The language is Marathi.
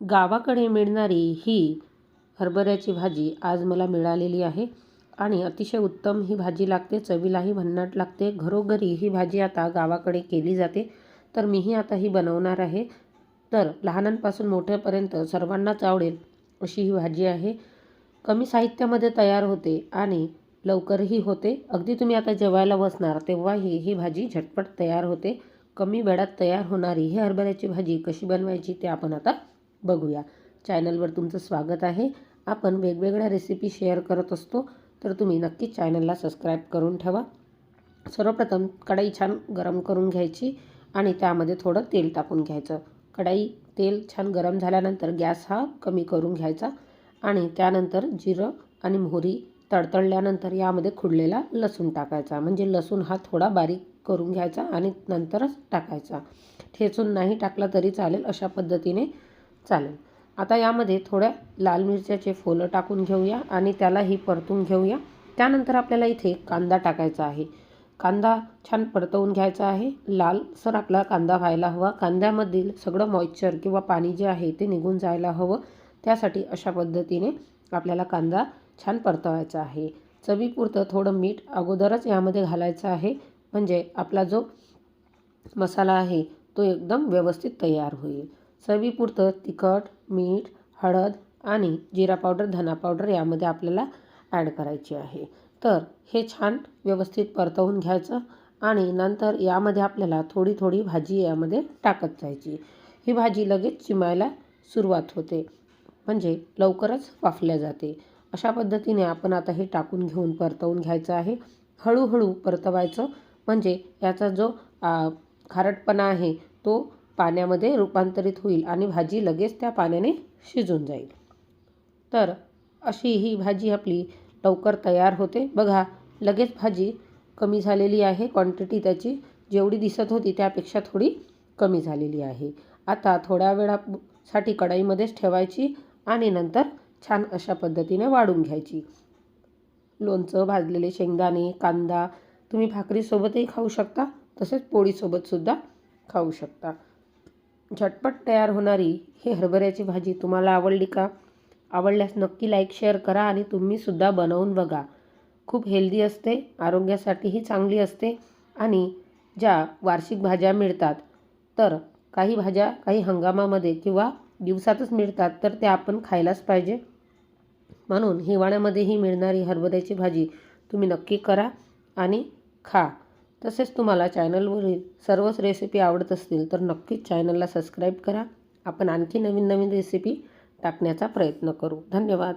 गावाकडे मिळणारी ही हरभऱ्याची भाजी आज मला मिळालेली आहे आणि अतिशय उत्तम ही भाजी लागते चवीलाही भन्नाट लागते. घरोघरी ही भाजी आता गावाकडे केली जाते. तर मीही आता ही बनवणार आहे. तर लहानांपासून मोठ्यापर्यंत सर्वांनाच आवडेल अशी ही भाजी आहे. कमी साहित्यामध्ये तयार होते आणि लवकरही होते. अगदी तुम्ही आता जेवायला बसणार तेव्हाही ही भाजी झटपट तयार होते. कमी वेळात तयार होणारी ही हरभऱ्याची भाजी कशी बनवायची ते आपण आता बघूया. चॅनलवर तुमचं स्वागत आहे. आपण वेगवेगळ्या रेसिपी शेअर करत असतो तर तुम्ही नक्कीच चॅनलला सबस्क्राईब करून ठेवा. सर्वप्रथम कढई छान गरम करून घ्यायची आणि त्यामध्ये थोडं तेल टाकून घ्यायचं. कढई तेल छान गरम झाल्यानंतर गॅस हा कमी करून घ्यायचा आणि त्यानंतर जिरं आणि मोहरी तडतडल्यानंतर यामध्ये खुडलेला लसूण टाकायचा. म्हणजे लसूण हा थोडा बारीक करून घ्यायचा आणि नंतरच टाकायचा. ठेचून नाही टाकला तरी चालेल अशा पद्धतीने चालेल. आता यामध्ये थोड्या लाल मिरच्याचे फोलं टाकून घेऊया आणि त्यालाही परतून घेऊया. त्यानंतर आपल्याला इथे कांदा टाकायचा आहे. कांदा छान परतवून घ्यायचा आहे. लालसर आपला कांदा व्हायला हवा. कांद्यामधील सगळं मॉइश्चर किंवा पाणी जे आहे ते निघून जायला हवं. त्यासाठी अशा पद्धतीने आपल्याला कांदा छान परतवायचा आहे. चवीपुरतं थोडं मीठ अगोदरच यामध्ये घालायचं आहे. म्हणजे आपला जो मसाला आहे तो एकदम व्यवस्थित तयार होईल. चवीपुरतं तिखट मीठ हळद आणि जिरा पावडर धना पावडर यामध्ये आपल्याला ॲड करायची आहे. तर हे छान व्यवस्थित परतवून घ्यायचं आणि नंतर यामध्ये आपल्याला थोडी थोडी भाजी यामध्ये टाकत जायची. ही भाजी लगेच चिमायला सुरुवात होते. म्हणजे लवकरच वाफल्या जाते. अशा पद्धतीने आपण आता हे टाकून घेऊन परतवून घ्यायचं आहे. हळूहळू परतवायचं म्हणजे याचा जो खारटपणा आहे तो पाण्यामध्ये रूपांतरित होईल आणि भाजी लगेच त्या पाण्याने शिजून जाईल. तर अशी ही भाजी आपली लवकर तयार होते. बघा लगेच भाजी कमी झालेली आहे. क्वांटिटी त्याची जेवढी दिसत होती त्यापेक्षा थोडी कमी झालेली आहे. आता थोड्या वेळासाठी कढाईमध्येच ठेवायची आणि नंतर छान अशा पद्धतीने वाढून घ्यायची. लोणचं भाजलेले शेंगदाणे कांदा तुम्ही भाकरीसोबतही खाऊ शकता तसेच पोळीसोबतसुद्धा खाऊ शकता. झटपट तयार होणारी ही हरभऱ्याची भाजी तुम्हाला आवडली का? आवडल्यास नक्की लाईक शेअर करा आणि तुम्हीसुद्धा बनवून बघा. खूप हेल्दी असते आरोग्यासाठीही चांगली असते आणि ज्या वार्षिक भाज्या मिळतात तर काही भाज्या काही हंगामामध्ये किंवा दिवसातच मिळतात तर त्या आपण खायलाच पाहिजे. म्हणून हिवाळ्यामध्येही मिळणारी हरभऱ्याची भाजी तुम्ही नक्की करा आणि खा. तसेच तुम्हाला चॅनलवरील सर्वच रेसिपी आवडत असतील तर नक्कीच चॅनलला सबस्क्राईब करा. आपण आणखी नवीन नवीन रेसिपी टाकण्याचा प्रयत्न करू. धन्यवाद.